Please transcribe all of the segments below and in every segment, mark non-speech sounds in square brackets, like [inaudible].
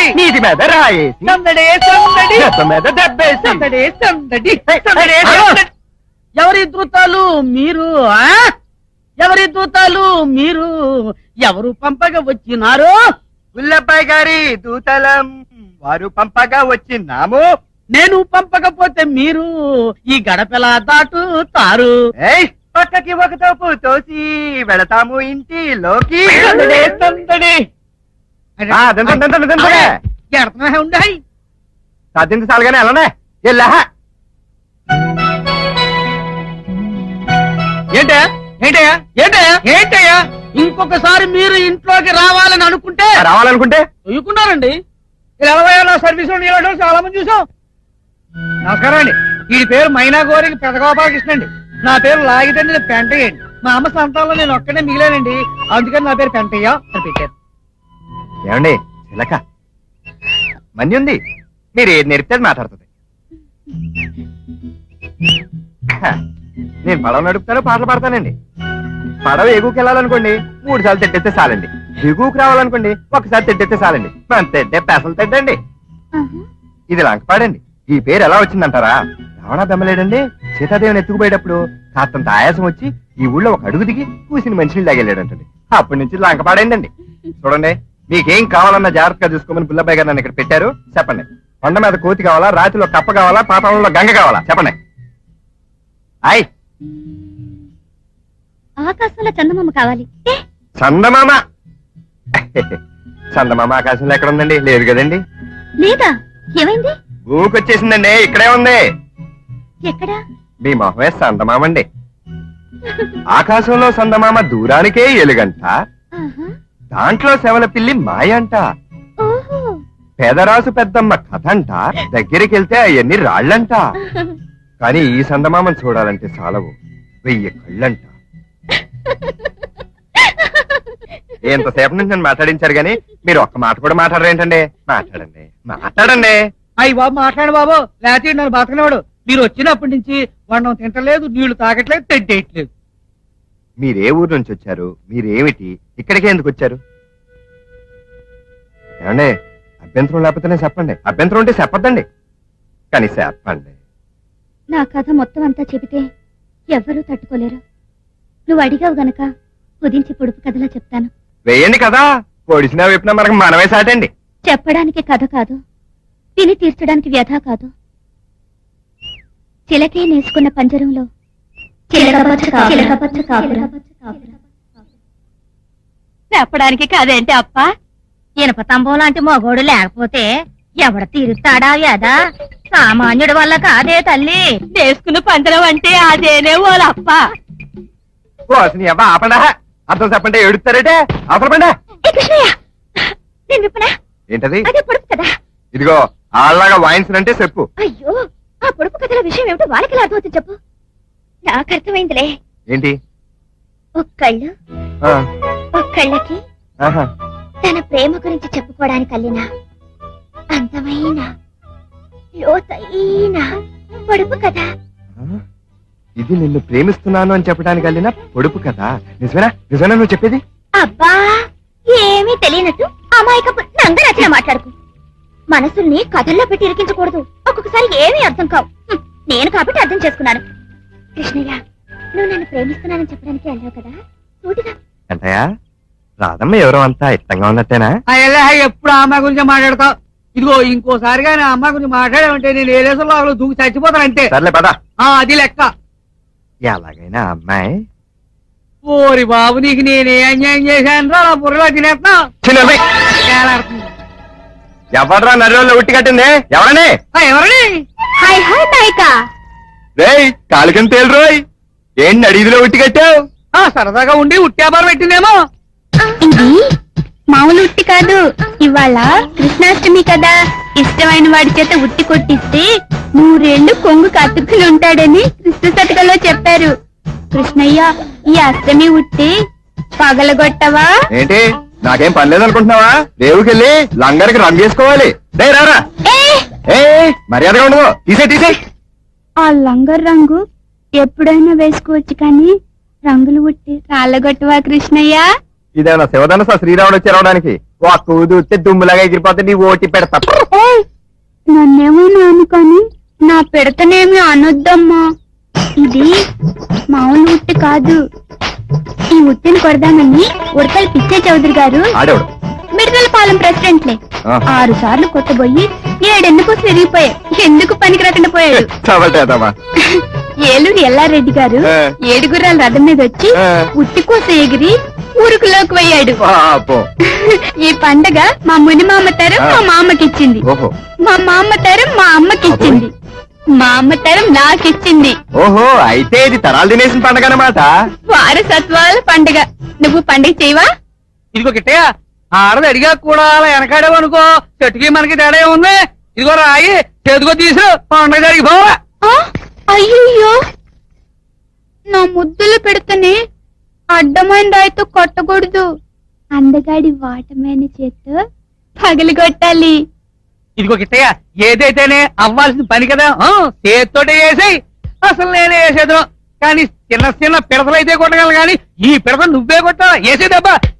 సందడి నీటి మీద సందడే సందడి దెబ్బ మీద దెబ్బేసి. సందడే సందడి సందడే ఎవరి దూతాలు మీరు ఆ? ఎవరి దూతాలు మీరు? ఎవరు పంపగా వచ్చినారు? గుల్లబ్బాయి గారి దూతలం. వారు పంపగా వచ్చినాము నేను పంపకపోతే మీరు ఈ గడపెలా దాటుతారు ఏయ్ పక్కకి ఒక తోపు తోసి వెళతాము ఇంటిలోకి సందడే సందడి దించండి, దించండి, దించండి. ఎడతనే ఉండాయి సాధించి సాలుగానే వెళ్ళనే ఎల్లా ఏంటయ్యా ఏంటయ్యా ఏంటయ్యా ఏంటయ్యా ఇంకొకసారి మీరు ఇంట్లోకి రావాలని అనుకుంటే రావాలనుకుంటే చూయకున్నారండి ఇలా సర్వీస్ ఉండడం చాలా మంది చూసాం. నమస్కారం అండి. ఈ పేరు మైనా గోరికి పెదగోపాలకృష్ణ అండి నా పేరు లాగితండి పెంటయ్య అండి. మా అమ్మ సంతానంలో నేను ఒక్కడే మిగిలానండి. అందుకని నా పేరు పెంటయ్య అని పెట్టారు. ఏమండి చిలక మని ఉంది? మీరు ఏది నేర్పితే మాట్లాడుతుంది. నేను పడవ నడుపుతాను పాటలు పాడతానండి. పడవ ఎగుకి వెళ్ళాలనుకోండి మూడు సార్లు తిట్టేస్తే చాలండి. దిగుకు రావాలనుకోండి ఒకసారి తిట్టేస్తే చాలండి. మనం తిట్టే పెసలు తిట్టండి. ఇది లంకపాడండి ఈ పేరు ఎలా వచ్చిందంటారా? రావణ బెమ్మలేడండి. సీతాదేవిని ఎత్తుకుపోయేటప్పుడు కాస్తంత ఆయాసం వచ్చి ఈ ఊళ్ళో ఒక అడుగు దిగి కూసిన మనుషులు తాగెళ్ళాడంటండి. అప్పటి నుంచి లంకపాడండి చూడండి. మీకేం కావాలన్న జాగ్రత్తగా చూసుకోమని పుల్లబాయ్ గారు నన్ను ఇక్కడ పెట్టారు. చెప్పండి. కొండ మీద కోతి కావాలా రాతిలో కప్ప కావాలా పాతాళంలో గంగ కావాలా? చెప్పండి. ఆయ్! ఆకాశంలో చందమామ కావాలి. చందమామ! చందమామ ఆకాశంలో ఎక్కడ ఉందండి? లేదు కదండి. లేదా? ఏమైంది? ఊకొచ్చేసిందండి. ఇక్కడే ఉంది. ఎక్కడా? మీ మొహమే సందమామండి ఆకాశంలో సందమామ దూరానికే ఎలుగంట. దాంట్లో శవల పిల్లి మాయంట. ఓహో. పేదరాసు పెద్దమ్మ కథంట దగ్గరికి వెళ్తే అవన్నీ రాళ్ళంట. కానీ ఈ సందమామను చూడాలంటే చాలవు. వెయ్యి కళ్ళంట. ఎంతసేపు నుంచి నేను మాట్లాడించారు గాని మీరు ఒక్క మాట కూడా మాట్లాడరేంటండి? మాట్లాడండి. మాట్లాడండి. అయ్యి బాబు మాట్లాడు బాబు. లేకపోతే నన్ను బతకనివాడు మీరు వచ్చినప్పటి నుంచి వండం తింటలేదు నీళ్ళు తాగట్లేదు తింటేయట్లేదు. మీరే ఊరు నుంచి వచ్చారు మీరేమిటి? ఇక్కడికే ఎందుకు వచ్చారు? ఏమండి అభ్యంతరం లేకపోతేనే చెప్పండి. అభ్యంతరం ఉంటే చెప్పద్దండి. కానీ చెప్పండి. నా కథ మొత్తం అంతా చెబితే ఎవ్వరూ తట్టుకోలేరు. నువ్వు అడిగావు గనక కుదించి పొడుపు కథలా చెప్తాను. వేయండి కదా. పొడిచినా విప్పినా మనకు మనమే సాటండి. చెప్పడానికి కథ కాదు తిని తీర్చడానికి వ్యధ కాదు. చిలకే నేసుకున్న పంజరంలో. చెప్పడానికి కదేంటి అప్ప? ఇనప తంబం లాంటి మగోడు లేకపోతే ఎవడ తీరుస్తాడా వ్యధ? సామాన్యుడి వల్ల కాదే తల్లి. నేసుకున్న పంజరం అంటే అదేనే ఓలప్ప అర్థం చెప్పండి ఎడుతారేటే అవసరపండా? ఏంటది? ఇదిగో ఆళ్ళగా వాయించనంటే చెప్పు. అయ్యో ఆ పొడుపు కథల విషయం ఏమిటో వాళ్ళకి అర్థమవుతుంది చెప్పు? నాకు అర్థమైందిలే. ఏంటి? ఒక్కళ్ళు ఆ, ఒక్కళ్ళకి ఆహా. తన ప్రేమ గురించి చెప్పుకోవడానికి అల్లిన అందమైన లోతైన పొడుపు ఆ? ఇది నిన్ను ప్రేమిస్తున్నాను అని చెప్పడానికి వెళ్ళిన పొడుపు కదా నిజమేనా? నిజమేనా నువ్వు చెప్పేది? అబ్బా ఏమీ తెలియనట్టు అమాయకపు నంగ నచ్చిన మాట్లాడుకు. మనసుల్ని కథల్లో పెట్టి ఇరికించకూడదు. ఒక్కొక్కసారి ఏమీ అర్థం కావు. హ్మ్, నేను కాబట్టి అర్థం చేసుకున్నాను. కృష్ణయ్య నువ్వు నన్ను ప్రేమిస్తున్నానని చెప్పడానికి వెళ్ళావు కదా? సూటిగా అంటయా రాదమ్మ ఎవరో అంతా ఇష్టంగా ఉన్నట్టేనా? అయ్యలే ఎప్పుడు ఆ అమ్మాయి గురించి మాట్లాడతావు? ఇదిగో ఇంకోసారిగా నా అమ్మాయి గురించి మాట్లాడామంటే నేను ఏ దేశంలో అసలు దూకి చచ్చిపోతాను అంతే. సర్లే పద. ఆ, అది లెక్క. ఎలాగైనా అమ్మాయి. ఓరి బాబు నీకు నేనే అన్యాయం చేశాను రా నా బుర్రలో తినేస్తున్నా. చిన్నమ్మాయి ఎవడ్రా నర్రోళ్ళు ఉట్టి కట్టింది? ఎవరని? ఎవరండి హాయ్ హాయ్ నాయక. రేయ్ కాలికని తేలు రోయ్. ఏంటి అడిగిలో ఉట్టి కట్టావు? ఆ, సరదాగా ఉండి ఉట్టాబారు పెట్టిందేమో. ఇది మామూలు ఉట్టి కాదు. ఇవాళ కృష్ణాష్టమి కదా. ఇష్టమైన వాడి చేత ఉట్టి కొట్టిస్తే నూరేళ్ళు కొంగు కతుక్కుని ఉంటాడని కృష్ణ శతకలో చెప్పారు. కృష్ణయ్య ఈ అష్టమి ఉట్టి పగలగొట్టవా? ఏంటి? నాకేం పని లేదనుకుంటున్నావా? రేవుకెళ్ళి లంగరికి రంగు చేసుకోవాలి రే రారా. ఏ! మర్యాదగా ఉండదు తీసే తీసే ఆ లంగర్ రంగు ఎప్పుడైనా వేసుకోవచ్చు కానీ రంగులు ఉట్టి రాళ్ళగొట్టవా కృష్ణయ్య? ఇదేమన్నా శివధనస శ్రీరాముడు వచ్చి రావడానికి? ఒక్క ఊదితే దుమ్ములాగా ఎగిరిపోతే నీ ఓటి పెడతా. ఏయ్, నన్నేమో అనుకొని నా పెడతనేమి అనొద్దమ్మా. ఇది మామూలు ఉట్టి కాదు. ఈ ఉట్టిని కొడదామని ఉడతల పిచ్చే చౌదరి గారు ఆడేవాడు? మిడతల పాలెం ప్రెసిడెంట్లే. ఆహా. ఆరు సార్లు కొట్టబోయి ఏడెందుకు సిరిగిపోయాయి ఎందుకు పనికి రాకుండా పోయాడు [laughs] చవటేదమ్మా ఏలూరు ఎల్లారెడ్డి గారు ఆ. ఏడుగుర్రాల రథం మీద వచ్చి. ఉట్టి కోస ఎగిరి ఊరుకులోకి పోయాడు. పాపం. [laughs] ఈ పండగ మా ముని మామ తరం మా మామకిచ్చింది ఓహో. మా మామ తరం మా అమ్మకిచ్చింది మా అమ్మ తరం నాకిచ్చింది. ఓహో అయితే ఇది తరాలు తినేసిన పండగ అన్నమాట వారసత్వాల పండగ. నువ్వు పండగ చేయవా? ఇదిగో ఆడది అడిగా కూడా అలా వెనకాడేవు అనుకో. చెట్టుకి మనకి తేడా ఉంది ఇదిగో రాయి చేతికో తీసు పండుగ జరిగి పోవా ఆ, అయ్యయ్యో. నా ముద్దులు పెడితేనే అడ్డమైన రాయితో కొట్టకూడదు. అందగాడి వాటమైన చేత్తో పగలు కొట్టాలి. ఇదిగో కిట్టయ్య ఏదైతేనే అవ్వాల్సిన పని కదా. చేత్తోటే వేసేయి. అసలు నేనే వేసేదు. కానీ చిన్న చిన్న పిడతలైతే కొట్టగలను కానీ ఈ పిడత నువ్వే కొట్టాలా? వేసే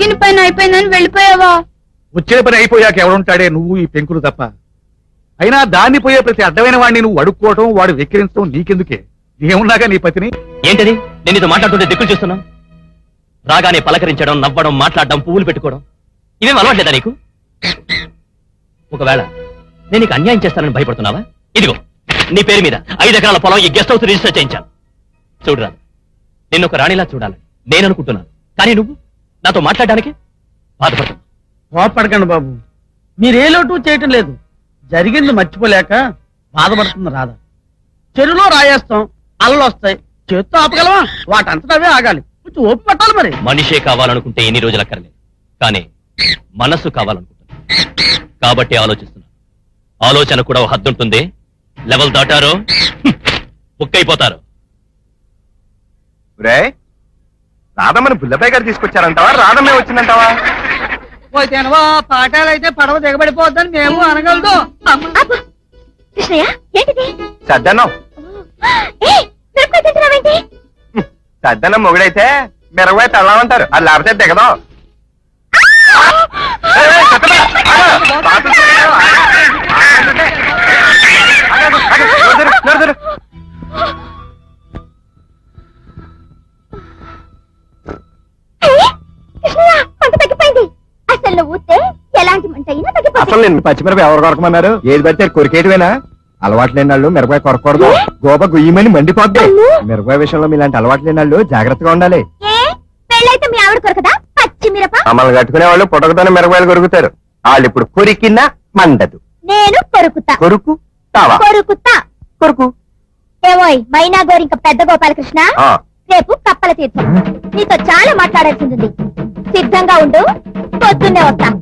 అడిగిన పైన అయిపోయిందని వెళ్ళిపోయావా? వచ్చిన పని అయిపోయాక ఎవడుంటాడే నువ్వు ఈ పెంకులు తప్ప? అయినా దాన్ని పోయే ప్రతి అడ్డమైన వాడిని నువ్వు అడుక్కోవటం వాడు వెక్కిరించడం నీకెందుకే? ఏమున్నాగా నీ పతిని? ఏంటది? నేను నీతో మాట్లాడుతుంటే దిక్కులు చూస్తున్నా? రాగానే పలకరించడం నవ్వడం మాట్లాడడం పువ్వులు పెట్టుకోవడం ఇవేం అలవాట్లేదా నీకు? ఒకవేళ నేను నీకు అన్యాయం చేస్తానని భయపడుతున్నావా? ఇదిగో నీ పేరు మీద ఐదు ఎకరాల పొలం ఈ గెస్ట్ హౌస్ రిజిస్టర్ చేయించాను. చూడరా నిన్ను ఒక రాణిలా చూడాలని నేను అనుకుంటున్నాను. కానీ నువ్వు? నాతో మాట్లాడడానికి బాధపడుతున్నా కోపడకండి బాబు. మీరే లోటు చేయటం లేదు. జరిగింది మర్చిపోలేక బాధపడుతుంది రాధ. చెరువులో రాయేస్తాం అల్లలు వస్తాయి. చేత్తో ఆపగలవా వాటంతట అవే ఆగాలి. కొంచెం ఓపి పట్టాలి మరి. మనిషే కావాలనుకుంటే ఎన్ని రోజులు అక్కర్లేదు. కానీ మనస్సు కావాలనుకుంటున్నా కాబట్టి ఆలోచిస్తున్నా. ఆలోచన కూడా ఓ హద్దుంటుంది. లెవెల్ దాటారో బుక్ అయిపోతారు రే రాధమ్మని బుల్లబాయ్ గారు తీసుకొచ్చారంటావా? రాధమ్మే వచ్చిందంటావా? పోతేనవా? పాఠాలు అయితే పడవ దిగబడిపోద్దని మేము అనగలదు. అబ్బా, కృష్ణయ్య ఏంటిది? సద్దన్నం. మొగుడైతే మిరగబోయి తెల్లమంటారు. అది లేకపోతే దిగదాం. అయినా తగ్గిపోతుంది అసలు నేను పచ్చిమిరప ఎవరు కొరకమన్నారు? ఏది పడితే కొరికేటివేనా అలవాటు లేని వాళ్ళు మిరపకాయ కొరకూడదు. గోప గుయ్యమని మండిపోద్ది. మిరపకాయ విషయంలో మీలాంటి అలవాటు లేని వాళ్ళు జాగ్రత్తగా ఉండాలి. ఏ? పెళ్ళైతే మీ ఆవిడ కొరకదా? పచ్చి మిరప? మమ్మల్ని కట్టుకునే వాళ్ళు పుట్టకతోనే మిరపకాయలు కొరుకుతారు. వాళ్ళు ఇప్పుడు కొరికినా మండదు. నేను కొరుకుతా. కొరుకు? తావా? కొరుకుతా. కొరుకు? ఏవోయ్ మైనా గోరింక పెద్ద గోపాలకృష్ణ? ఆ, రేపు కప్పల తీర్థం. నీతో చాలా మాట్లాడాల్సింది. సిద్ధంగా ఉండు. పొద్దున్నే వస్తా.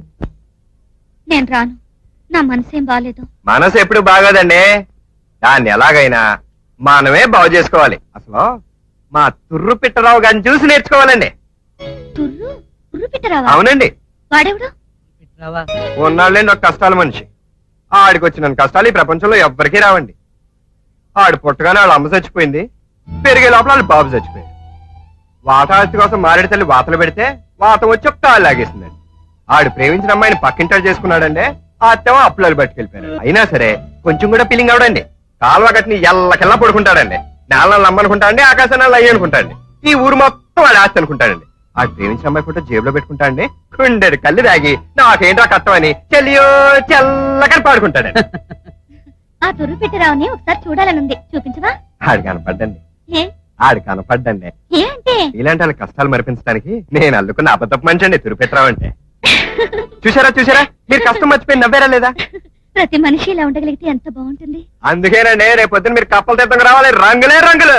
నేను రాను. నా మనసేం బాగాలేదు మనసు ఎప్పుడు బాగోదండి. దాన్ని ఎలాగైనా మనమే బాగు చేసుకోవాలి. అసలు మా తుర్రు పిట్టరావు గారిని చూసి నేర్చుకోవాలండి. తుర్రు? తుర్రు పెట్టరావా? అవునండి. వాడెవడు? ఉన్నాళ్ళండి ఒక కష్టాల మనిషి. ఆడికి వచ్చిన కష్టాలు ఈ ప్రపంచంలో ఎవ్వరికీ రావండి. ఆడు పుట్టగానే వాళ్ళ అమ్మ చచ్చిపోయింది. పెరిగే లోపల వాళ్ళ బాబు చచ్చిపోయాడు. వాతావరణం కోసం మారేడు తల్లి వాతలు పెడితే వాతం వచ్చి ఒక కాలు లాగేసిందండి. ఆడు ప్రేమించిన అమ్మాయిని పక్కింటాడు చేసుకున్నాడండి ఆ అత్తేమో అప్పులలో పట్టుకెళ్ళిపోయారు అయినా సరే కొంచెం కూడా ఫీలింగ్ అవడండి. కాలువ కట్టిని ఎల్లకెల్లా పడుకుంటాడండి. నేల నమ్మనుకుంటాడండి ఆకాశాన్ని అయ్యి అనుకుంటాడండి. ఈ ఊరు మొత్తం వాడి ఆస్తి అనుకుంటాడండి. ఆడు ప్రేమించిన అమ్మాయి ఫోటో జేబులో పెట్టుకుంటాడండి. కుండెడు కళ్ళు తాగి నాకేంట్రా కట్టమని చెల్లియో చెల్లకని పాడుకుంటాడండి. [laughs] ఆ తుర్రు పెట్టరావుని ఒకసారి చూడాలనుంది. చూపించవా? ఆడు కనపడ్డండి. ఏ? ఆడు కనపడ్డండి. ఏ అంటే? ఇలాంటి వాళ్ళ కష్టాలు మరిపించడానికి నేను అల్లుకున్న అబద్ధపు మంచి అండి తురిపెట్టరావు అంటే. చూసారా చూసారా మీరు కష్టం మర్చిపోయి నవ్వారా లేదా? ప్రతి మనిషి ఇలా ఉండగలిగితే ఎంత బాగుంటుంది? అందుకేనండి రేపు పొద్దున్న మీరు కప్పల తీర్థం రావాలి. రంగులే రంగులు.